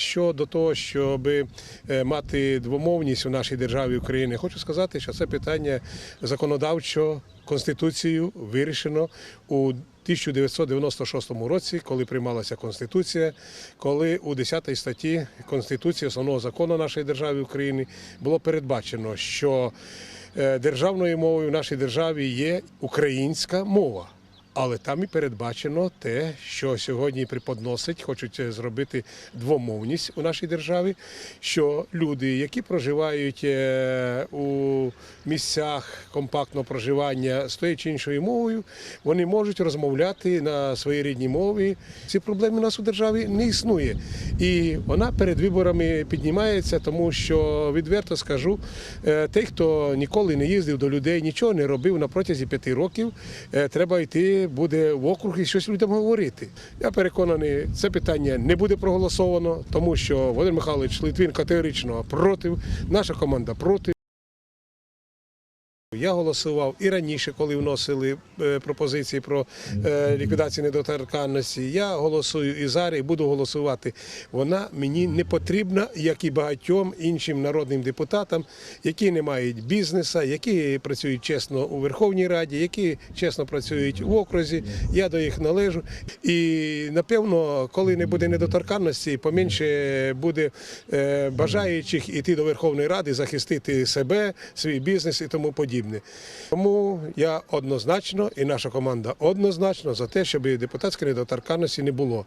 Щодо того, щоб е, мати двомовність у нашій державі України, хочу сказати, що це питання законодавчо конституцією вирішено у 1996 році, коли приймалася конституція, коли у 10 статті Конституції основного закону нашої держави України було передбачено, що е, державною мовою в нашій державі є українська мова. Але там і передбачено те, що сьогодні приподносить, хочуть е, зробити двомовність у нашій державі. Що люди, які проживають е, у місцях компактного проживання з тою чи іншою мовою, вони можуть розмовляти на своїй рідній мові. Ці проблеми у нас у державі не існує. І вона перед виборами піднімається, тому що відверто скажу, е, той, хто ніколи не їздив до людей, нічого не робив на протязі п'яти років, треба йти буде в округ і щось людям говорити. Я переконаний, це питання не буде проголосовано, тому що Володимир Михайлович Литвин категорично проти, наша команда проти. Я голосував і раніше, коли вносили е, пропозиції про е, ліквідацію недоторканності. Я голосую і зараз, і буду голосувати. Вона мені не потрібна, як і багатьом іншим народним депутатам, які не мають бізнеса, які працюють чесно у Верховній Раді, які чесно працюють в окрузі. Я до їх належу. І напевно, коли не буде недоторканності, поменше буде е, бажаючих іти до Верховної Ради, захистити себе, свій бізнес і тому подібне. Тому я однозначно і наша команда однозначно за те, щоб депутатської недоторканності не було.